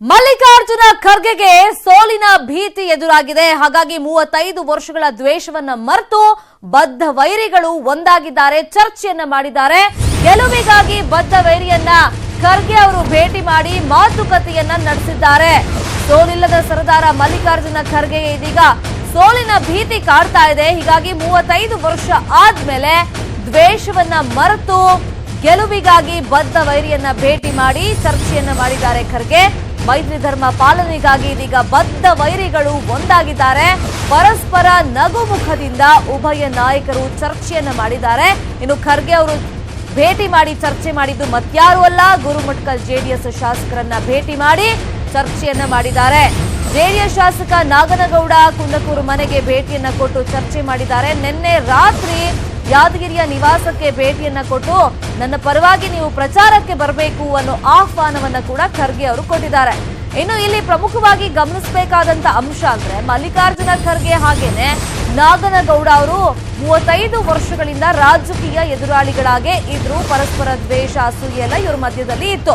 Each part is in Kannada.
ಮಲ್ಲಿಕಾರ್ಜುನ ಖರ್ಗೆಗೆ ಸೋಲಿನ ಭೀತಿ ಎದುರಾಗಿದೆ. ಹಾಗಾಗಿ ಮೂವತ್ತೈದು ವರ್ಷಗಳ ದ್ವೇಷವನ್ನ ಮರೆತು ಬದ್ಧ ವೈರಿಗಳು ಒಂದಾಗಿದ್ದಾರೆ, ಚರ್ಚೆಯನ್ನ ಮಾಡಿದ್ದಾರೆ. ಗೆಲುವಿಗಾಗಿ ಬದ್ಧ ವೈರಿಯನ್ನ ಖರ್ಗೆ ಅವರು ಭೇಟಿ ಮಾಡಿ ಮಾತುಕತೆಯನ್ನ ನಡೆಸಿದ್ದಾರೆ. ಸೋಲಿಲ್ಲದ ಸರದಾರ ಮಲ್ಲಿಕಾರ್ಜುನ ಖರ್ಗೆ ಇದೀಗ ಸೋಲಿನ ಭೀತಿ ಕಾಡ್ತಾ ಇದೆ. ಹೀಗಾಗಿ ಮೂವತ್ತೈದು ವರ್ಷ ಆದ್ಮೇಲೆ ದ್ವೇಷವನ್ನ ಮರೆತು ಗೆಲುವಿಗಾಗಿ ಬದ್ಧ ವೈರಿಯನ್ನ ಭೇಟಿ ಮಾಡಿ ಚರ್ಚೆಯನ್ನ ಮಾಡಿದ್ದಾರೆ ಖರ್ಗೆ. ಮೈತ್ರಿ ಧರ್ಮ ಪಾಲನೆಗಾಗಿ ಇದೀಗ ಬದ್ಧ ವೈರಿಗಳು ಒಂದಾಗಿದ್ದಾರೆ. ಪರಸ್ಪರ ನಗುಮುಖದಿಂದ ಉಭಯ ನಾಯಕರು ಚರ್ಚೆಯನ್ನು ಮಾಡಿದ್ದಾರೆ. ಇನ್ನು ಖರ್ಗೆ ಅವರು ಭೇಟಿ ಮಾಡಿ ಚರ್ಚೆ ಮಾಡಿದ್ದು ಮತ್ಯಾರು ಅಲ್ಲ. ಗುರುಮಟ್ಕಲ್ ಜೆಡಿಎಸ್ ಶಾಸಕರನ್ನ ಭೇಟಿ ಮಾಡಿ ಚರ್ಚೆಯನ್ನ ಮಾಡಿದ್ದಾರೆ. ಜೆಡಿಎಸ್ ಶಾಸಕ ನಾಗನಗೌಡ ಕುಂದಕೂರು ಮನೆಗೆ ಭೇಟಿಯನ್ನ ಕೊಟ್ಟು ಚರ್ಚೆ ಮಾಡಿದ್ದಾರೆ. ನಿನ್ನೆ ರಾತ್ರಿ ಯಾದಗಿರಿಯ ನಿವಾಸಕ್ಕೆ ಭೇಟಿಯನ್ನ ಕೊಟ್ಟು ನನ್ನ ಪರವಾಗಿ ನೀವು ಪ್ರಚಾರಕ್ಕೆ ಬರಬೇಕು ಅನ್ನೋ ಆಹ್ವಾನವನ್ನ ಕೂಡ ಖರ್ಗೆ ಅವರು ಕೊಟ್ಟಿದ್ದಾರೆ. ಇನ್ನು ಇಲ್ಲಿ ಪ್ರಮುಖವಾಗಿ ಗಮನಿಸಬೇಕಾದಂತ ಅಂಶ ಅಂದ್ರೆ ಮಲ್ಲಿಕಾರ್ಜುನ ಖರ್ಗೆ ಹಾಗೇನೆ ನಾಗನಗೌಡ ಅವರು ಮೂವತ್ತೈದು ವರ್ಷಗಳಿಂದ ರಾಜಕೀಯ ಎದುರಾಳಿಗಳಾಗೆ ಇದ್ರು, ಪರಸ್ಪರ ದ್ವೇಷ, ಅಸೂಯೆ ಎಲ್ಲ ಇವ್ರ ಮಧ್ಯದಲ್ಲಿ ಇತ್ತು.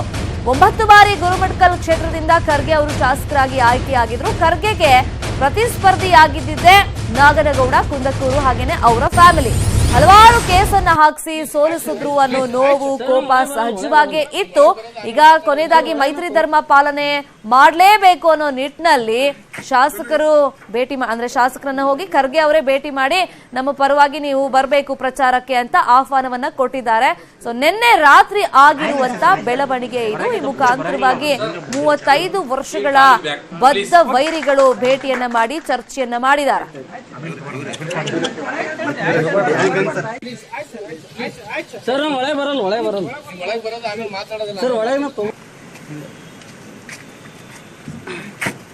ಒಂಬತ್ತು ಬಾರಿ ಗುರುಮಟ್ಕಲ್ ಕ್ಷೇತ್ರದಿಂದ ಖರ್ಗೆ ಅವರು ಶಾಸಕರಾಗಿ ಆಯ್ಕೆಯಾಗಿದ್ರು. ಖರ್ಗೆಗೆ ಪ್ರತಿಸ್ಪರ್ಧಿಯಾಗಿದ್ದಿದ್ದೆ ನಾಗನಗೌಡ, ಕುಂದಕೂರು ಹಾಗೇನೆ ಅವರ ಫ್ಯಾಮಿಲಿ ಹಲವಾರು ಕೇಸನ್ನ ಹಾಕಿಸಿ ಸೋಲಿಸಿದ್ರು ಅನ್ನೋ ನೋವು ಕೋಪ ಸಹಜವಾಗೇ ಇತ್ತು. ಈಗ ಕೊನೆಯದಾಗಿ ಮೈತ್ರಿ ಧರ್ಮ ಪಾಲನೆ ಮಾಡಲೇಬೇಕು ಅನ್ನೋ ನಿಟ್ಟಿನಲ್ಲಿ ಶಾಸಕರು ಭೇಟಿ ಅಂದ್ರೆ ಶಾಸಕರನ್ನ ಹೋಗಿ ಖರ್ಗೆ ಅವರೇ ಭೇಟಿ ಮಾಡಿ, ನಮ್ಮ ಪರವಾಗಿ ನೀವು ಬರಬೇಕು ಪ್ರಚಾರಕ್ಕೆ ಅಂತ ಆಹ್ವಾನವನ್ನ ಕೊಟ್ಟಿದ್ದಾರೆ. ಸೊ ನಿನ್ನೆ ರಾತ್ರಿ ಆಗಿರುವಂತ ಬೆಳವಣಿಗೆ ಇದು. ಈ ಮುಖಾಂತರವಾಗಿ ಮೂವತ್ತೈದು ವರ್ಷಗಳ ಬದ್ಧ ವೈರಿಗಳು ಭೇಟಿಯನ್ನ ಮಾಡಿ, ಚರ್ಚೆಯನ್ನ ಮಾಡಿದ್ದಾರೆ. ಸರ್ ಒಳಗೆ ಬರಲ್ಲ ಒಳಗೆ ಬರಲ್ಲ. ಸರ್, ಒಳಗೆ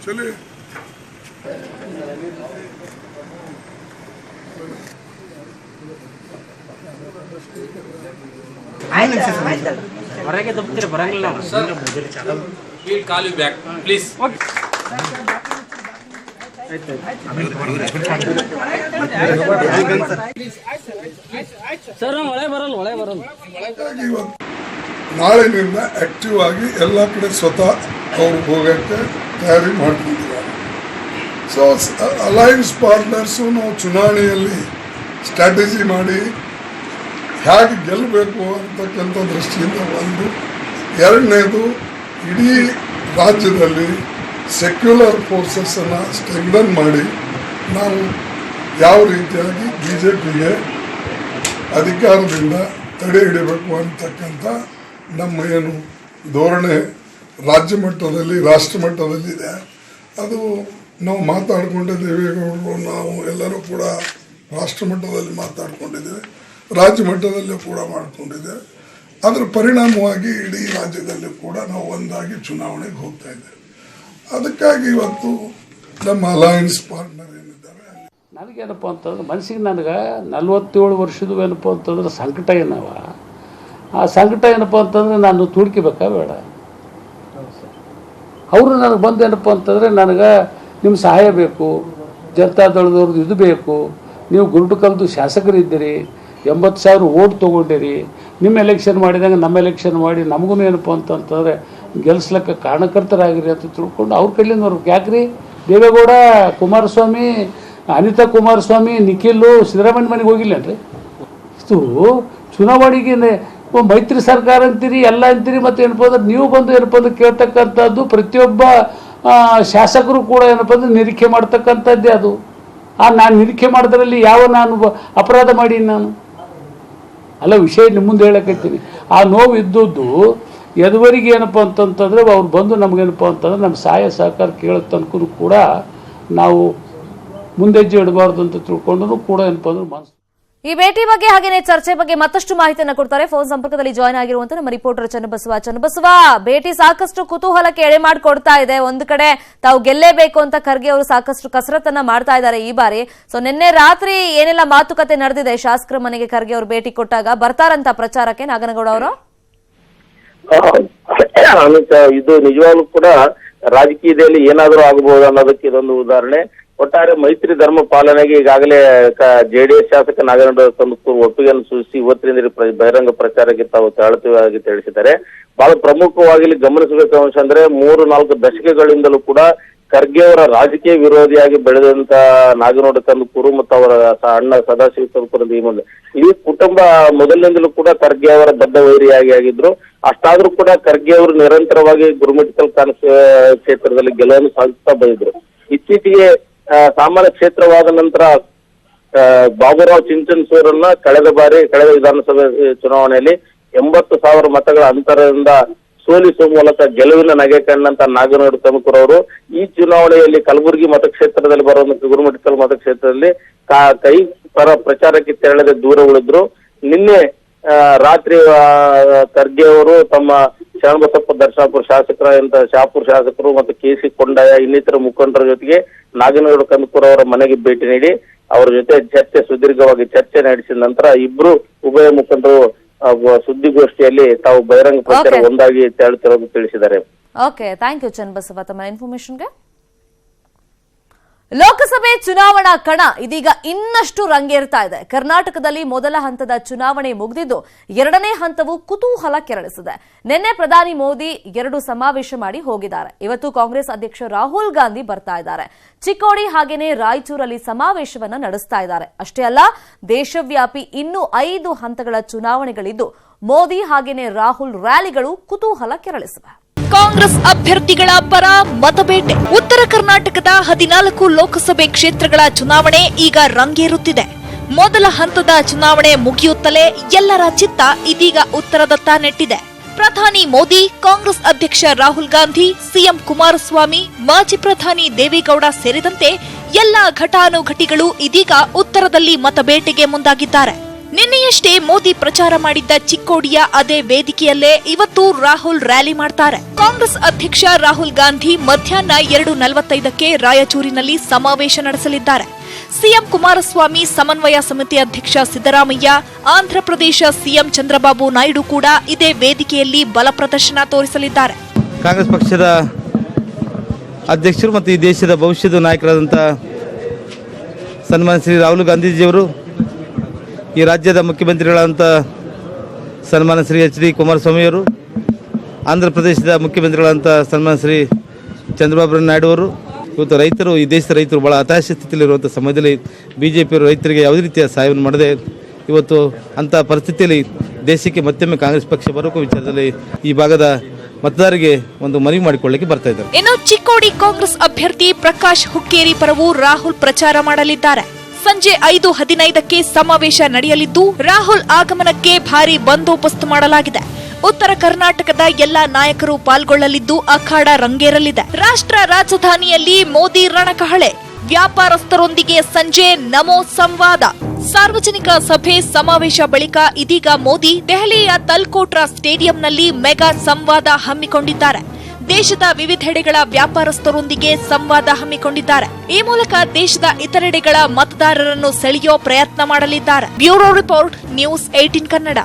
ಚಲಿ ಹೊರಗೆ ತಪ್ಪಿದ್ರೆ ಬರಂಗಿಲ್ಲ back, please. ಸರ್ ನಾವು ಒಳಗೆ ಬರಲ್ಲ ಒಳಗೆ ಬರಲ್ಲ. ನಾಳೆ ನಿಮ್ಮ ನಾಳೆನಿಂದ ಆಕ್ಟಿವ್ ಆಗಿ ಎಲ್ಲ ಕಡೆ ಸ್ವತಃ ಅವ್ರಿಗೆ ಹೋಗಕ್ಕೆ ತಯಾರಿ ಮಾಡ್ಕೊಂಡಿದ್ದಾರೆ. ಸೊ ಅಲಯನ್ಸ್ ಪಾರ್ಟ್ನರ್ಸು ನಾವು ಚುನಾವಣೆಯಲ್ಲಿ ಸ್ಟ್ರಾಟಜಿ ಮಾಡಿ ಹೇಗೆ ಗೆಲ್ಲಬೇಕು ಅಂತಕ್ಕಂಥ ದೃಷ್ಟಿಯಿಂದ ಒಂದು. ಎರಡನೇದು, ಇಡೀ ರಾಜ್ಯದಲ್ಲಿ ಸೆಕ್ಯುಲರ್ ಫೋರ್ಸಸ್ಸನ್ನು ಸ್ಟ್ರೆಂಗನ್ ಮಾಡಿ ನಾವು ಯಾವ ರೀತಿಯಾಗಿ ಬಿ ಜೆ ಪಿಗೆ ಅಧಿಕಾರದಿಂದ ತಡೆ ಹಿಡಿಬೇಕು ಅಂತಕ್ಕಂಥ ನಮ್ಮ ಏನು ಧೋರಣೆ ರಾಜ್ಯ ಮಟ್ಟದಲ್ಲಿ ರಾಷ್ಟ್ರ ಮಟ್ಟದಲ್ಲಿದೆ ಅದು ನಾವು ಮಾತಾಡಿಕೊಂಡೆ ದೇವೇಗೌಡರು ನಾವು ಎಲ್ಲರೂ ಕೂಡ ರಾಷ್ಟ್ರ ಮಟ್ಟದಲ್ಲಿ ಮಾತಾಡ್ಕೊಂಡಿದ್ದೇವೆ ರಾಜ್ಯ ಮಟ್ಟದಲ್ಲೂ ಕೂಡ ಮಾಡಿಕೊಂಡಿದ್ದೇವೆ. ಅದರ ಪರಿಣಾಮವಾಗಿ ಇಡೀ ರಾಜ್ಯದಲ್ಲಿ ಕೂಡ ನಾವು ಒಂದಾಗಿ ಚುನಾವಣೆಗೆ ಹೋಗ್ತಾ ಇದ್ದೇವೆ. ಅದಕ್ಕಾಗಿ ಇವತ್ತು ನಮ್ಮ ಅಲಯನ್ಸ್ ಪಾರ್ಟ್ನರ್ ಏನಿದ್ದಾವೆ ನನಗೇನಪ್ಪ ಅಂತಂದ್ರೆ ಮನಸ್ಸಿಗೆ ನನಗೆ ನಲ್ವತ್ತೇಳು ವರ್ಷದ ಏನಪ್ಪ ಅಂತಂದ್ರೆ ಸಂಕಟ ಏನವ? ಆ ಸಂಕಟ ಏನಪ್ಪ ಅಂತಂದ್ರೆ ನಾನು ತುಡುಕಿಬೇಕಾ ಬೇಡ. ಅವರು ನನಗೆ ಬಂದು ಏನಪ್ಪ ಅಂತಂದರೆ, ನನಗೆ ನಿಮ್ಮ ಸಹಾಯ ಬೇಕು ಜನತಾದಳದವ್ರದ್ದು ಇದು ಬೇಕು, ನೀವು ಗುರುಟುಕಲ್ದು ಶಾಸಕರಿದ್ದೀರಿ, ಎಂಬತ್ತು ಸಾವಿರ ಓಟ್ ತೊಗೊಂಡಿರಿ, ನಿಮ್ಮ ಎಲೆಕ್ಷನ್ ಮಾಡಿದಾಗ ನಮ್ಮ ಎಲೆಕ್ಷನ್ ಮಾಡಿ, ನಮಗೂ ಏನಪ್ಪ ಅಂತಂತಂದರೆ ಗೆಲ್ಸ್ಲಿಕ್ಕೆ ಕಾರಣಕರ್ತರಾಗಿರಿ ಅಂತ ತಿಳ್ಕೊಂಡು ಅವ್ರ ಕೈಲಿಂದ ಅವ್ರಿಗೆ ಯಾಕ್ರಿ? ದೇವೇಗೌಡ, ಕುಮಾರಸ್ವಾಮಿ, ಅನಿತಾ ಕುಮಾರಸ್ವಾಮಿ, ನಿಖಿಲು, ಸಿದ್ದರಾಮಯ್ಯ ಮನೆಗೆ ಹೋಗಿಲ್ಲೇನ್ರಿ? ಇದು ಚುನಾವಣೆಗೆ ಮೈತ್ರಿ ಸರ್ಕಾರ ಅಂತೀರಿ, ಎಲ್ಲ ಅಂತೀರಿ ಮತ್ತೆ ಏನಪ್ಪ ಅಂದ್ರೆ ನೀವು ಬಂದು ಏನಪ್ಪ ಅಂದ್ರೆ ಕೇಳ್ತಕ್ಕಂಥದ್ದು ಪ್ರತಿಯೊಬ್ಬ ಶಾಸಕರು ಕೂಡ ಏನಪ್ಪ ಅಂದ್ರೆ ನಿರೀಕ್ಷೆ ಮಾಡ್ತಕ್ಕಂಥದ್ದೇ ಅದು. ಆ, ನಾನು ನಿರೀಕ್ಷೆ ಮಾಡಿದ್ರಲ್ಲಿ ಯಾವ ನಾನು ಅಪರಾಧ ಮಾಡೀನಿ ನಾನು? ಅಲ್ಲ, ವಿಷಯ ನಿಮ್ಮ ಮುಂದೆ ಹೇಳಕತ್ತೀನಿ. ಆ ನೋವು ಇದ್ದದ್ದು ಎದುವರೆಗೆ ಏನಪ್ಪ ಅಂತಂತಂದ್ರೆ ಅವ್ರು ಬಂದು ನಮಗೇನಪ್ಪ ಅಂತಂದ್ರೆ ನಮ್ಮ ಸಹಾಯ ಸಹಕಾರ ಕೇಳೋ ತನಕ ಕೂಡ ನಾವು ಮುಂದೆಜ್ಜೆ ಇಡಬಾರ್ದು ಅಂತ ತಿಳ್ಕೊಂಡು ಕೂಡ ಏನಪ್ಪ ಅಂದ್ರೆ ಮನಸ್ಸು ಈ ಭೇಟಿ ಬಗ್ಗೆ ಹಾಗೇನೆ ಚರ್ಚೆ ಬಗ್ಗೆ ಮತ್ತಷ್ಟು ಮಾಹಿತಿಯನ್ನು ಕೊಡ್ತಾರೆ. ಫೋನ್ ಸಂಪರ್ಕದಲ್ಲಿ ಜಾಯ್ನ್ ಆಗಿರುವಂತ ನಮ್ಮ ರಿಪೋರ್ಟರ್ ಚನ್ನಬಸವ. ಚನ್ನಬಸವ, ಭೇಟಿ ಸಾಕಷ್ಟು ಕುತೂಹಲಕ್ಕೆ ಎಳೆ ಮಾಡಿಕೊಡ್ತಾ ಇದೆ. ಒಂದು ಕಡೆ ತಾವು ಗೆಲ್ಲೇಬೇಕು ಅಂತ ಖರ್ಗೆ ಅವರು ಸಾಕಷ್ಟು ಕಸರತ್ತನ್ನ ಮಾಡ್ತಾ ಇದ್ದಾರೆ ಈ ಬಾರಿ. ಸೊ ನಿನ್ನೆ ರಾತ್ರಿ ಏನೆಲ್ಲ ಮಾತುಕತೆ ನಡೆದಿದೆ? ಶಾಸಕರ ಮನೆಗೆ ಖರ್ಗೆ ಅವರು ಭೇಟಿ ಕೊಟ್ಟಾಗ ಬರ್ತಾರಂತ ಪ್ರಚಾರಕ್ಕೆ ನಾಗನಗೌಡ ಅವರು? ಇದು ನಿಜವಾಗ್ಲೂ ಕೂಡ ರಾಜಕೀಯದಲ್ಲಿ ಏನಾದರೂ ಆಗಬಹುದು ಅನ್ನೋದಕ್ಕೆ ಇದೊಂದು ಉದಾಹರಣೆ. ಒಟ್ಟಾರೆ ಮೈತ್ರಿ ಧರ್ಮ ಪಾಲನೆಗೆ ಈಗಾಗಲೇ ಜೆಡಿಎಸ್ ಶಾಸಕ ನಾಗೇಂದ್ರ ಕಂದಕೂರು ಒಪ್ಪಿಗೆಯನ್ನು ಸೂಚಿಸಿ ಇವತ್ತಿನಿಂದ ಬಹಿರಂಗ ಪ್ರಚಾರಕ್ಕೆ ತಾವು ತಾಳ್ತೀವಾಗಿ ತಿಳಿಸಿದ್ದಾರೆ. ಬಹಳ ಪ್ರಮುಖವಾಗಿ ಇಲ್ಲಿ ಗಮನಿಸಬೇಕು ಅಂಶ ಅಂದ್ರೆ ಮೂರು, ನಾಲ್ಕು ದಶಕಗಳಿಂದಲೂ ಕೂಡ ಖರ್ಗೆ ಅವರ ರಾಜಕೀಯ ವಿರೋಧಿಯಾಗಿ ಬೆಳೆದಂತ ನಾಗನೋಡ ಕಂದಕೂರು ಮತ್ತು ಅವರ ಅಣ್ಣ ಸದಾಶಿವ ಕಂದಕೂರು ಈ ಮುಂದೆ ಈ ಕುಟುಂಬ ಮೊದಲಿನಿಂದಲೂ ಕೂಡ ಖರ್ಗೆ ಅವರ ಬದ್ಧ ವೈರಿಯಾಗಿ ಆಗಿದ್ರು. ಅಷ್ಟಾದ್ರೂ ಕೂಡ ಖರ್ಗೆ ಅವರು ನಿರಂತರವಾಗಿ ಗುರುಮಿಟ್ಕಲ್ ಕಾನ್ಸ್ ಕ್ಷೇತ್ರದಲ್ಲಿ ಗೆಲುವನ್ನು ಸಾಧಿಸ್ತಾ ಬಂದಿದ್ರು. ಇತ್ತೀಚೆಗೆ ಸಾಮಾನ್ಯ ಕ್ಷೇತ್ರವಾದ ನಂತರ ಬಾಬುರಾವ್ ಚಿಂಚನ್ಸೂರನ್ನ ಕಳೆದ ಬಾರಿ, ಕಳೆದ ವಿಧಾನಸಭೆ ಚುನಾವಣೆಯಲ್ಲಿ ಎಂಬತ್ತು ಸಾವಿರ ಮತಗಳ ಅಂತರದಿಂದ ಸೋಲಿಸುವ ಮೂಲಕ ಗೆಲುವಿನ ನಗೆ ಕಂಡಂತ ನಾಗನೂರು ತಮಕೂರ್ ಅವರು ಈ ಚುನಾವಣೆಯಲ್ಲಿ ಕಲಬುರಗಿ ಮತಕ್ಷೇತ್ರದಲ್ಲಿ ಬರುವಂತ ಗುರುಮಠಕಲ್ ಮತಕ್ಷೇತ್ರದಲ್ಲಿ ಕಾ- ಪರ ಪ್ರಚಾರಕ್ಕೆ ತೆರಳದೆ ದೂರ ಉಳಿದ್ರು. ನಿನ್ನೆ ರಾತ್ರಿ ಖರ್ಗೆ ಅವರು ತಮ್ಮ ಶರಣಬಸಪ್ಪ ದರ್ಶಾಪುರ ಶಾಸಕರ ಇಂತ ಶಾಪುರ ಶಾಸಕರು ಮತ್ತು ಕೆ ಸಿ ಕೊಂಡಾಯ ಇನ್ನಿತರ ಮುಖಂಡರ ಜೊತೆಗೆ ನಾಗನಗೌಡ ಕಂದಕೂರ್ ಅವರ ಮನೆಗೆ ಭೇಟಿ ನೀಡಿ ಅವರ ಜೊತೆ ಚರ್ಚೆ ಸುದೀರ್ಘವಾಗಿ ಚರ್ಚೆ ನಡೆಸಿದ ನಂತರ ಇಬ್ರು ಉಭಯ ಮುಖಂಡರು ಸುದ್ದಿಗೋಷ್ಠಿಯಲ್ಲಿ ತಾವು ಬಹಿರಂಗ ಪ್ರಚಾರ. ಒಂದಾಗಿ ತೆರಳುತ್ತಿರೋದು ತಿಳಿಸಿದ್ದಾರೆ. ಓಕೆ ಥ್ಯಾಂಕ್ ಯು ಚನ್ನಬಸವ ತಮ್ಮ ಇನ್ಫಾರ್ಮೇಶನ್ಗೆ ಲೋಕಸಭೆ ಚುನಾವಣಾ ಕಣ ಇದೀಗ ಇನ್ನಷ್ಟು ರಂಗೇರ್ತಾ ಇದೆ. ಕರ್ನಾಟಕದಲ್ಲಿ ಮೊದಲ ಹಂತದ ಚುನಾವಣೆ ಮುಗಿದಿದ್ದು ಎರಡನೇ ಹಂತವು ಕುತೂಹಲ ಕೆರಳಿಸಿದೆ. ನಿನ್ನೆ ಪ್ರಧಾನಿ ಮೋದಿ ಎರಡು ಸಮಾವೇಶ ಮಾಡಿ ಹೋಗಿದ್ದಾರೆ. ಇವತ್ತು ಕಾಂಗ್ರೆಸ್ ಅಧ್ಯಕ್ಷ ರಾಹುಲ್ ಗಾಂಧಿ ಬರ್ತಾ ಇದ್ದಾರೆ. ಚಿಕ್ಕೋಡಿ ಹಾಗೇನೆ ರಾಯಚೂರಲ್ಲಿ ಸಮಾವೇಶವನ್ನ ನಡೆಸ್ತಾ ಇದ್ದಾರೆ. ಅಷ್ಟೇ ಅಲ್ಲ, ದೇಶವ್ಯಾಪಿ ಇನ್ನೂ ಐದು ಹಂತಗಳ ಚುನಾವಣೆಗಳಿದ್ದು ಮೋದಿ ಹಾಗೇನೆ ರಾಹುಲ್ ರ್ಯಾಲಿಗಳು ಕುತೂಹಲ ಕೆರಳಿಸಿವೆ. ಕಾಂಗ್ರೆಸ್ ಅಭ್ಯರ್ಥಿಗಳ ಪರ ಮತಬೇಟೆ. ಉತ್ತರ ಕರ್ನಾಟಕದ ಹದಿನಾಲ್ಕು ಲೋಕಸಭೆ ಕ್ಷೇತ್ರಗಳ ಚುನಾವಣೆ ಈಗ ರಂಗೇರುತ್ತಿದೆ. ಮೊದಲ ಹಂತದ ಚುನಾವಣೆ ಮುಗಿಯುತ್ತಲೇ ಎಲ್ಲರ ಚಿತ್ತ ಇದೀಗ ಉತ್ತರದತ್ತ ನೆಟ್ಟಿದೆ. ಪ್ರಧಾನಿ ಮೋದಿ, ಕಾಂಗ್ರೆಸ್ ಅಧ್ಯಕ್ಷ ರಾಹುಲ್ ಗಾಂಧಿ, ಸಿಎಂ ಕುಮಾರಸ್ವಾಮಿ, ಮಾಜಿ ಪ್ರಧಾನಿ ದೇವೇಗೌಡ ಸೇರಿದಂತೆ ಎಲ್ಲ ಘಟಾನುಘಟಿಗಳು ಇದೀಗ ಉತ್ತರದಲ್ಲಿ ಮತಬೇಟೆಗೆ ಮುಂದಾಗಿದ್ದಾರೆ. ನಿನ್ನೆಯಷ್ಟೇ ಮೋದಿ ಪ್ರಚಾರ ಮಾಡಿದ್ದ ಚಿಕ್ಕೋಡಿಯ ಅದೇ ವೇದಿಕೆಯಲ್ಲೇ ಇವತ್ತು ರಾಹುಲ್ ರ್ಯಾಲಿ ಮಾಡ್ತಾರೆ. ಕಾಂಗ್ರೆಸ್ ಅಧ್ಯಕ್ಷ ರಾಹುಲ್ ಗಾಂಧಿ ಮಧ್ಯಾಹ್ನ ಎರಡು ನಲವತ್ತೈದಕ್ಕೆ ರಾಯಚೂರಿನಲ್ಲಿ ಸಮಾವೇಶ ನಡೆಸಲಿದ್ದಾರೆ. ಸಿಎಂ ಕುಮಾರಸ್ವಾಮಿ ಸಮನ್ವಯ ಸಮಿತಿ ಅಧ್ಯಕ್ಷ ಸಿದ್ದರಾಮಯ್ಯ, ಆಂಧ್ರಪ್ರದೇಶ ಸಿಎಂ ಚಂದ್ರಬಾಬು ನಾಯ್ಡು ಕೂಡ ಇದೇ ವೇದಿಕೆಯಲ್ಲಿ ಬಲ ಪ್ರದರ್ಶನ ತೋರಿಸಲಿದ್ದಾರೆ. ಕಾಂಗ್ರೆಸ್ ಪಕ್ಷದ ಅಧ್ಯಕ್ಷರು ಮತ್ತು ಈ ದೇಶದ ಭವಿಷ್ಯದ ನಾಯಕರಾದಂಥ ಸನ್ಮಾನ ಶ್ರೀ ರಾಹುಲ್ ಗಾಂಧೀಜಿಯವರು ಈ ರಾಜ್ಯದ ಮುಖ್ಯಮಂತ್ರಿಗಳಾದಂಥ ಸನ್ಮಾನ ಶ್ರೀ ಎಚ್ ಡಿ ಕುಮಾರಸ್ವಾಮಿಯವರು ಆಂಧ್ರ ಪ್ರದೇಶದ ಮುಖ್ಯಮಂತ್ರಿಗಳಾದಂಥ ಸನ್ಮಾನ ಶ್ರೀ ಚಂದ್ರಬಾಬು ನಾಯ್ಡು ಅವರು, ಇವತ್ತು ರೈತರು, ಈ ದೇಶದ ರೈತರು ಭಾಳ ಹತಾಶ ಸ್ಥಿತಿಯಲ್ಲಿರುವಂಥ ಸಮಯದಲ್ಲಿ ಬಿ ಜೆ ಪಿಯವರು ರೈತರಿಗೆ ಯಾವುದೇ ರೀತಿಯ ಸಹಾಯವನ್ನು ಮಾಡದೆ ಇವತ್ತು ಅಂಥ ಪರಿಸ್ಥಿತಿಯಲ್ಲಿ ದೇಶಕ್ಕೆ ಮತ್ತೊಮ್ಮೆ ಕಾಂಗ್ರೆಸ್ ಪಕ್ಷ ಬರೋಕ್ಕೂ ವಿಚಾರದಲ್ಲಿ ಈ ಭಾಗದ ಮತದಾರರಿಗೆ ಒಂದು ಮನವಿ ಮಾಡಿಕೊಳ್ಳಕ್ಕೆ ಬರ್ತಾ ಇದ್ದಾರೆ. ಇನ್ನು ಚಿಕ್ಕೋಡಿ ಕಾಂಗ್ರೆಸ್ ಅಭ್ಯರ್ಥಿ ಪ್ರಕಾಶ್ ಹುಕ್ಕೇರಿ ಪರವು ರಾಹುಲ್ ಪ್ರಚಾರ ಮಾಡಲಿದ್ದಾರೆ. ಸಂಜೆ ಐದು ಹದಿನೈದಕ್ಕೆ ಸಮಾವೇಶ ನಡೆಯಲಿದ್ದು, ರಾಹುಲ್ ಆಗಮನಕ್ಕೆ ಭಾರಿ ಬಂದೋಬಸ್ತ್ ಮಾಡಲಾಗಿದೆ. ಉತ್ತರ ಕರ್ನಾಟಕದ ಎಲ್ಲಾ ನಾಯಕರು ಪಾಲ್ಗೊಳ್ಳಲಿದ್ದು, ಅಖಾಡ ರಂಗೇರಲಿದೆ. ರಾಷ್ಟ್ರ ರಾಜಧಾನಿಯಲ್ಲಿ ಮೋದಿ ರಣಕಹಳೆ. ವ್ಯಾಪಾರಸ್ಥರೊಂದಿಗೆ ಸಂಜೆ ನಮೋ ಸಂವಾದ. ಸಾರ್ವಜನಿಕ ಸಭೆ ಸಮಾವೇಶ ಬಳಿಕ ಇದೀಗ ಮೋದಿ ದೆಹಲಿಯ ತಲ್ಕೋಟ್ರಾ ಸ್ಟೇಡಿಯಂನಲ್ಲಿ ಮೆಗಾ ಸಂವಾದ ಹಮ್ಮಿಕೊಂಡಿದ್ದಾರೆ. ದೇಶದ ವಿವಿಧೆಡೆಗಳ ವ್ಯಾಪಾರಸ್ಥರೊಂದಿಗೆ ಸಂವಾದ ಹಮ್ಮಿಕೊಂಡಿದ್ದಾರೆ. ಈ ಮೂಲಕ ದೇಶದ ಇತರೆಡೆಗಳ ಮತದಾರರನ್ನು ಸೆಳೆಯೋ ಪ್ರಯತ್ನ ಮಾಡಲಿದ್ದಾರೆ. Bureau report news eighteen Kannada.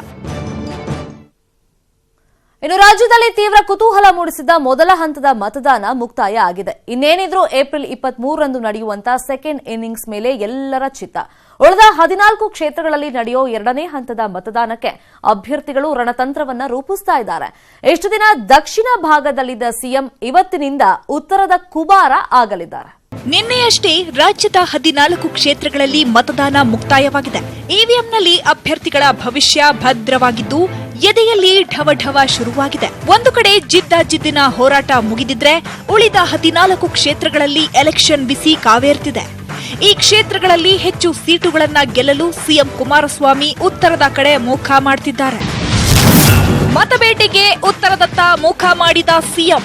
ಇನ್ನು ರಾಜ್ಯದಲ್ಲಿ ತೀವ್ರ ಕುತೂಹಲ ಮೂಡಿಸಿದ ಮೊದಲ ಹಂತದ ಮತದಾನ ಮುಕ್ತಾಯ ಆಗಿದೆ. ಇನ್ನೇನಿದ್ರೂ ಏಪ್ರಿಲ್ ಇಪ್ಪತ್ತ್ ಮೂರರಂದು ನಡೆಯುವಂತ ಸೆಕೆಂಡ್ ಇನ್ನಿಂಗ್ಸ್ ಮೇಲೆ ಎಲ್ಲರ ಚಿತ್ತ. ಉಳಿದ ಹದಿನಾಲ್ಕು ಕ್ಷೇತ್ರಗಳಲ್ಲಿ ನಡೆಯೋ ಎರಡನೇ ಹಂತದ ಮತದಾನಕ್ಕೆ ಅಭ್ಯರ್ಥಿಗಳು ರಣತಂತ್ರವನ್ನ ರೂಪಿಸ್ತಾ ಇದ್ದಾರೆ. ಎಷ್ಟು ದಿನ ದಕ್ಷಿಣ ಭಾಗದಲ್ಲಿದ್ದ ಸಿಎಂ ಇವತ್ತಿನಿಂದ ಉತ್ತರದ ಕುಬಾರ ಆಗಲಿದ್ದಾರೆ. ನಿನ್ನೆಯಷ್ಟೇ ರಾಜ್ಯದ ಹದಿನಾಲ್ಕು ಕ್ಷೇತ್ರಗಳಲ್ಲಿ ಮತದಾನ ಮುಕ್ತಾಯವಾಗಿದೆ. ಇವಿಎಂನಲ್ಲಿ ಅಭ್ಯರ್ಥಿಗಳ ಭವಿಷ್ಯ ಭದ್ರವಾಗಿದ್ದು ಎದೆಯಲ್ಲಿ ಢವಢವ ಶುರುವಾಗಿದೆ. ಒಂದು ಕಡೆ ಜಿದ್ದ ಜಿದ್ದಿನ ಹೋರಾಟ ಮುಗಿದಿದ್ರೆ ಉಳಿದ ಹದಿನಾಲ್ಕು ಕ್ಷೇತ್ರಗಳಲ್ಲಿ ಎಲೆಕ್ಷನ್ ಬಿಸಿ ಕಾವೇರ್ತಿದೆ. ಈ ಕ್ಷೇತ್ರಗಳಲ್ಲಿ ಹೆಚ್ಚು ಸೀಟುಗಳನ್ನ ಗೆಲ್ಲಲು ಸಿಎಂ ಕುಮಾರಸ್ವಾಮಿ ಉತ್ತರದ ಕಡೆ ಮುಖ ಮಾಡ್ತಿದ್ದಾರೆ. ಮತಬೇಟೆಗೆ ಉತ್ತರದತ್ತ ಮುಖ ಮಾಡಿದ ಸಿಎಂ.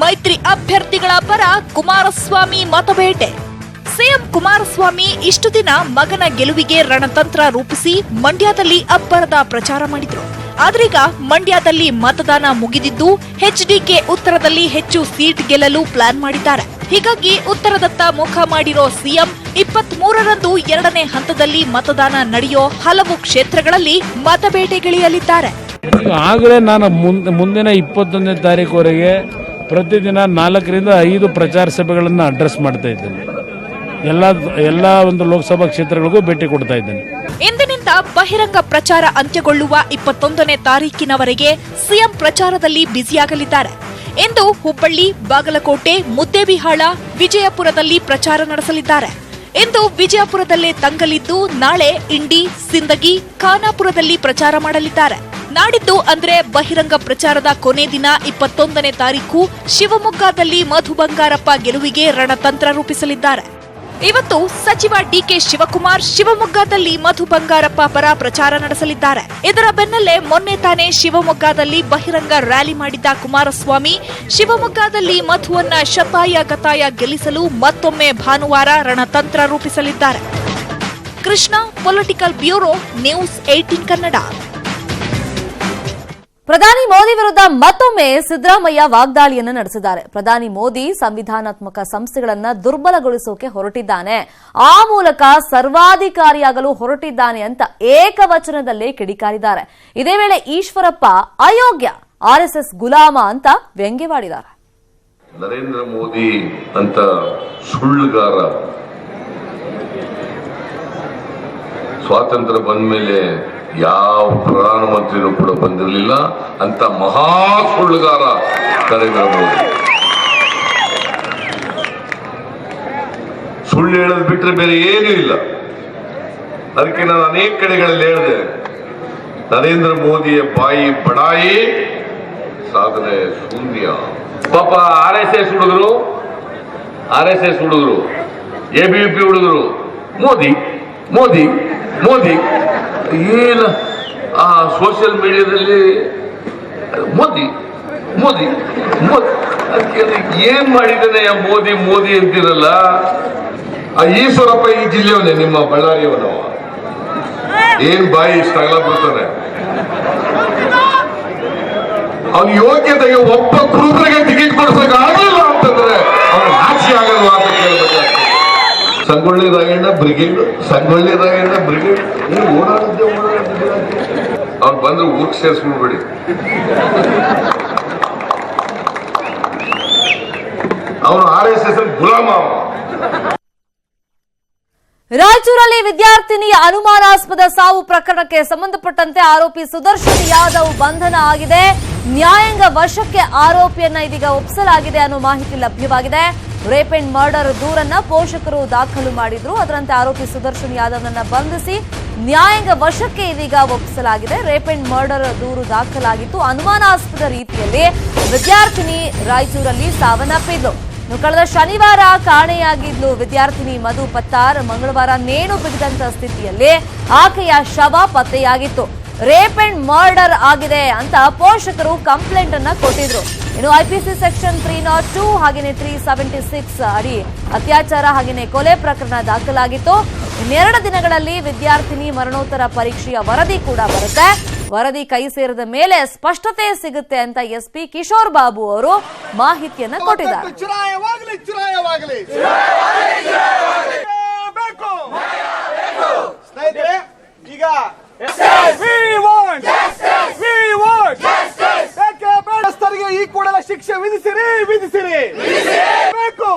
ಮೈತ್ರಿ ಅಭ್ಯರ್ಥಿಗಳ ಪರ ಕುಮಾರಸ್ವಾಮಿ ಮತಬೇಟೆ. ಸಿಎಂ ಕುಮಾರಸ್ವಾಮಿ ಇಷ್ಟು ದಿನ ಮಗನ ಗೆಲುವಿಗೆ ರಣತಂತ್ರ ರೂಪಿಸಿ ಮಂಡ್ಯದಲ್ಲಿ ಅಬ್ಬರದ ಪ್ರಚಾರ ಮಾಡಿದ್ರು. ಆದ್ರೀಗ ಮಂಡ್ಯದಲ್ಲಿ ಮತದಾನ ಮುಗಿದಿದ್ದು ಎಚ್ಡಿಕೆ ಉತ್ತರದಲ್ಲಿ ಹೆಚ್ಚು ಸೀಟ್ ಗೆಲ್ಲಲು ಪ್ಲಾನ್ ಮಾಡಿದ್ದಾರೆ. ಹೀಗಾಗಿ ಉತ್ತರದತ್ತ ಮುಖ ಮಾಡಿರೋ ಸಿಎಂ ಇಪ್ಪತ್ತ್ ಮೂರರಂದು ಎರಡನೇ ಹಂತದಲ್ಲಿ ಮತದಾನ ನಡೆಯೋ ಹಲವು ಕ್ಷೇತ್ರಗಳಲ್ಲಿ ಮತಬೇಟೆಗಿಳಿಯಲಿದ್ದಾರೆ. ಆಗಲೇ ನಾನು ಮುಂದೆ ಮುಂದಿನ ಇಪ್ಪತ್ತೊಂದನೇ ತಾರೀಕುವರೆಗೆ ಪ್ರತಿದಿನ ನಾಲ್ಕರಿಂದ ಐದು ಪ್ರಚಾರ ಸಭೆಗಳನ್ನು ಅಡ್ರೆಸ್ ಮಾಡ್ತಾ ಇದ್ದೇನೆ. ಎಲ್ಲ ಎಲ್ಲ ಒಂದು ಲೋಕಸಭಾ ಕ್ಷೇತ್ರಗಳಿಗೂ ಭೇಟಿ ಕೊಡ್ತಾ ಇದ್ದೇನೆ. ಇಂದಿನಿಂದ ಬಹಿರಂಗ ಪ್ರಚಾರ ಅಂತ್ಯಗೊಳ್ಳುವ ಇಪ್ಪತ್ತೊಂದನೇ ತಾರೀಕಿನವರೆಗೆ ಸಿಎಂ ಪ್ರಚಾರದಲ್ಲಿ ಬ್ಯುಸಿಯಾಗಲಿದ್ದಾರೆ. ಇಂದು ಹುಬ್ಬಳ್ಳಿ, ಬಾಗಲಕೋಟೆ, ಮುದ್ದೇಬಿಹಾಳ, ವಿಜಯಪುರದಲ್ಲಿ ಪ್ರಚಾರ ನಡೆಸಲಿದ್ದಾರೆ. ಇಂದು ವಿಜಯಪುರದಲ್ಲೇ ತಂಗಲಿದ್ದು ನಾಳೆ ಇಂಡಿ, ಸಿಂದಗಿ, ಖಾನಾಪುರದಲ್ಲಿ ಪ್ರಚಾರ ಮಾಡಲಿದ್ದಾರೆ. ನಾಡಿದ್ದು ಅಂದ್ರೆ ಬಹಿರಂಗ ಪ್ರಚಾರದ ಕೊನೆ ದಿನ ಇಪ್ಪತ್ತೊಂದನೇ ತಾರೀಕು ಶಿವಮೊಗ್ಗದಲ್ಲಿ ಮಧು ಬಂಗಾರಪ್ಪ ಗೆಲುವಿಗೆ ರಣತಂತ್ರ ರೂಪಿಸಲಿದ್ದಾರೆ. ಇವತ್ತು ಸಚಿವ ಡಿಕೆ ಶಿವಕುಮಾರ್ ಶಿವಮೊಗ್ಗದಲ್ಲಿ ಮಧು ಬಂಗಾರಪ್ಪ ಪರ ಪ್ರಚಾರ ನಡೆಸಲಿದ್ದಾರೆ. ಇದರ ಬೆನ್ನಲ್ಲೇ ಮೊನ್ನೆ ತಾನೇ ಶಿವಮೊಗ್ಗದಲ್ಲಿ ಬಹಿರಂಗ ರ್ಯಾಲಿ ಮಾಡಿದ್ದ ಕುಮಾರಸ್ವಾಮಿ, ಶಿವಮೊಗ್ಗದಲ್ಲಿ ಮಧುವನ್ನ ಶತಾಯ ಗತಾಯ ಗೆಲ್ಲಿಸಲು ಮತ್ತೊಮ್ಮೆ ಭಾನುವಾರ ರಣತಂತ್ರ ರೂಪಿಸಲಿದ್ದಾರೆ. Krishna political bureau news eighteen Kannada. ಪ್ರಧಾನಿ ಮೋದಿ ವಿರುದ್ಧ ಮತ್ತೊಮ್ಮೆ ಸಿದ್ದರಾಮಯ್ಯ ವಾಗ್ದಾಳಿಯನ್ನು ನಡೆಸಿದ್ದಾರೆ. ಪ್ರಧಾನಿ ಮೋದಿ ಸಂವಿಧಾನಾತ್ಮಕ ಸಂಸ್ಥೆಗಳನ್ನ ದುರ್ಬಲಗೊಳಿಸೋಕೆ ಹೊರಟಿದ್ದಾನೆ. ಆ ಮೂಲಕ ಸರ್ವಾಧಿಕಾರಿಯಾಗಲು ಹೊರಟಿದ್ದಾನೆ ಅಂತ ಏಕವಚನದಲ್ಲಿ ಕಿಡಿಕಾರಿದ್ದಾರೆ. ಇದೇ ವೇಳೆ ಈಶ್ವರಪ್ಪ ಅಯೋಗ್ಯ ಆರ್ಎಸ್ಎಸ್ ಗುಲಾಮ ಅಂತ ವ್ಯಂಗ್ಯವಾಡಿದ್ದಾರೆ. ನರೇಂದ್ರ ಮೋದಿ ಅಂತ ಸುಳ್ಳುಗಾರ. ಸ್ವಾತಂತ್ರ್ಯ ಬಂದ ಮೇಲೆ ಯಾವ ಪ್ರಧಾನಮಂತ್ರಿನೂ ಕೂಡ ಬಂದಿರಲಿಲ್ಲ. ಅಂತ ಮಹಾ ಸುಳ್ಳುಗಾರ ನರೇಂದ್ರ ಮೋದಿ. ಸುಳ್ಳು ಹೇಳೋದು ಬಿಟ್ಟರೆ ಬೇರೆ ಏನೂ ಇಲ್ಲ. ಅದಕ್ಕೆ ನಾನು ಅನೇಕ ಕಡೆಗಳಲ್ಲಿ ಹೇಳಿದೆ. ನರೇಂದ್ರ ಮೋದಿಯ ಬಾಯಿ ಬಡಾಯಿ ಸಾಧನೆ ಶೂನ್ಯ. ಪಾಪ ಆರ್ ಎಸ್ ಎಸ್ ಹುಡುಗರು, ಆರ್ ಎಸ್ ಎಸ್ ಹುಡುಗರು, ಎ ಬಿ ಪಿ ಹುಡುಗರು, ಮೋದಿ ಮೋದಿ ಮೋದಿ. ಏನ ಆ ಸೋಷಿಯಲ್ ಮೀಡಿಯಾದಲ್ಲಿ ಮೋದಿ ಮೋದಿ ಮೋದಿ. ಅದಕ್ಕೆ ಏನ್ ಮಾಡಿದ್ದಾನೆ ಆ ಮೋದಿ ಮೋದಿ ಅಂತಿರಲ್ಲ, ಆ ಈಶ್ವರಪ್ಪ ಈ ಜಿಲ್ಲೆಯವನೇ, ನಿಮ್ಮ ಬಳ್ಳಾರಿಯವನವ ಏನ್ ಬಾಯಿ ಸ್ಟ್ರಗಲ್ ಬಿಡ್ತಾನೆ ಅವ್ನ ಯೋಗ್ಯತೆಗೆ ಒಬ್ಬ ಕುರುಬರಿಗೆ ಟಿಕೆಟ್ ಕೊಡಿಸಕ್ ಆಗಲಿಲ್ಲ ಅಂತಂದ್ರೆ, ಅವ್ನು ಆಚೆ ಆಗಲ್ವಾ ಅಂತ ಕೇಳಬೇಕಾಗ್ತದೆ. ಸಂಗೊಳ್ಳಿ ರಾಯಣ್ಣ, ಬ್ರಿಗೇಡ್, ಸಂಗೊಳ್ಳಿ ರಾಯಣ್ಣ, ಬ್ರಿಗೇಡ್ ಓಡಾಡ. ಬಂದ್ರೆ ಊರ್ಗ್ ಸೇರಿಸ್ಬಿಡ್ಬೇಡಿ. ಅವನು ಆರ್ ಎಸ್ ಎಸ್ ಗುಲಾಮ ರಾಯಚೂರಲ್ಲಿ ವಿದ್ಯಾರ್ಥಿನಿಯ ಅನುಮಾನಾಸ್ಪದ ಸಾವು ಪ್ರಕರಣಕ್ಕೆ ಸಂಬಂಧಪಟ್ಟಂತೆ ಆರೋಪಿ ಸುದರ್ಶನ್ ಯಾದವ್ ಬಂಧನ ಆಗಿದೆ. ನ್ಯಾಯಾಂಗ ವಶಕ್ಕೆ ಆರೋಪಿಯನ್ನ ಇದೀಗ ಒಪ್ಪಿಸಲಾಗಿದೆ ಅನ್ನೋ ಮಾಹಿತಿ ಲಭ್ಯವಾಗಿದೆ. ರೇಪ್ ಅಂಡ್ ಮರ್ಡರ್ ದೂರನ್ನ ಪೋಷಕರು ದಾಖಲು ಮಾಡಿದ್ರು. ಅದರಂತೆ ಆರೋಪಿ ಸುದರ್ಶನ್ ಯಾದವ್ನನ್ನ ಬಂಧಿಸಿ ನ್ಯಾಯಾಂಗ ವಶಕ್ಕೆ ಇದೀಗ ಒಪ್ಪಿಸಲಾಗಿದೆ. ರೇಪ್ ಅಂಡ್ ಮರ್ಡರ್ ದೂರು ದಾಖಲಾಗಿತ್ತು. ಅನುಮಾನಾಸ್ಪದ ರೀತಿಯಲ್ಲಿ ವಿದ್ಯಾರ್ಥಿನಿ ರಾಯಚೂರಲ್ಲಿ ಸಾವನ್ನಪ್ಪಿದ್ಲು. ಕಳೆದ ಶನಿವಾರ ಕಾಣೆಯಾಗಿದ್ಲು ವಿದ್ಯಾರ್ಥಿನಿ ಮಧು ಪತ್ತಾರ್. ಮಂಗಳವಾರ ನೇಣು ಬಿಗಿದಂತ ಸ್ಥಿತಿಯಲ್ಲಿ ಆಕೆಯ ಶವ ಪತ್ತೆಯಾಗಿತ್ತು. ರೇಪ್ ಅಂಡ್ ಮರ್ಡರ್ ಆಗಿದೆ ಅಂತ ಪೋಷಕರು ಕಂಪ್ಲೇಂಟ್ ಅನ್ನ ಕೊಟ್ಟಿದ್ರು. ಇನ್ನು IPC section three nought two ಹಾಗೆಯೇ ತ್ರೀ ಸೆವೆಂಟಿ ಸಿಕ್ಸ್ ಅಡಿ ಅತ್ಯಾಚಾರ ಹಾಗೆಯೇ ಕೊಲೆ ಪ್ರಕರಣ ದಾಖಲಾಗಿತ್ತು. ಇನ್ನೆರಡು ದಿನಗಳಲ್ಲಿ ವಿದ್ಯಾರ್ಥಿನಿ ಮರಣೋತ್ತರ ಪರೀಕ್ಷೆಯ ವರದಿ ಕೂಡ ಬರುತ್ತೆ. ವರದಿ ಕೈ ಸೇರಿದ ಮೇಲೆ ಸ್ಪಷ್ಟತೆ ಸಿಗುತ್ತೆ ಅಂತ ಎಸ್ ಪಿ ಕಿಶೋರ್ ಬಾಬು ಅವರು ಮಾಹಿತಿಯನ್ನ ಕೊಟ್ಟಿದ್ದಾರೆ. ಈಗ ಈ ಕೂಡಲೇ ಶಿಕ್ಷೆ ವಿಧಿಸಿರಿ ವಿಧಿಸಿರಿ ಬೇಕು!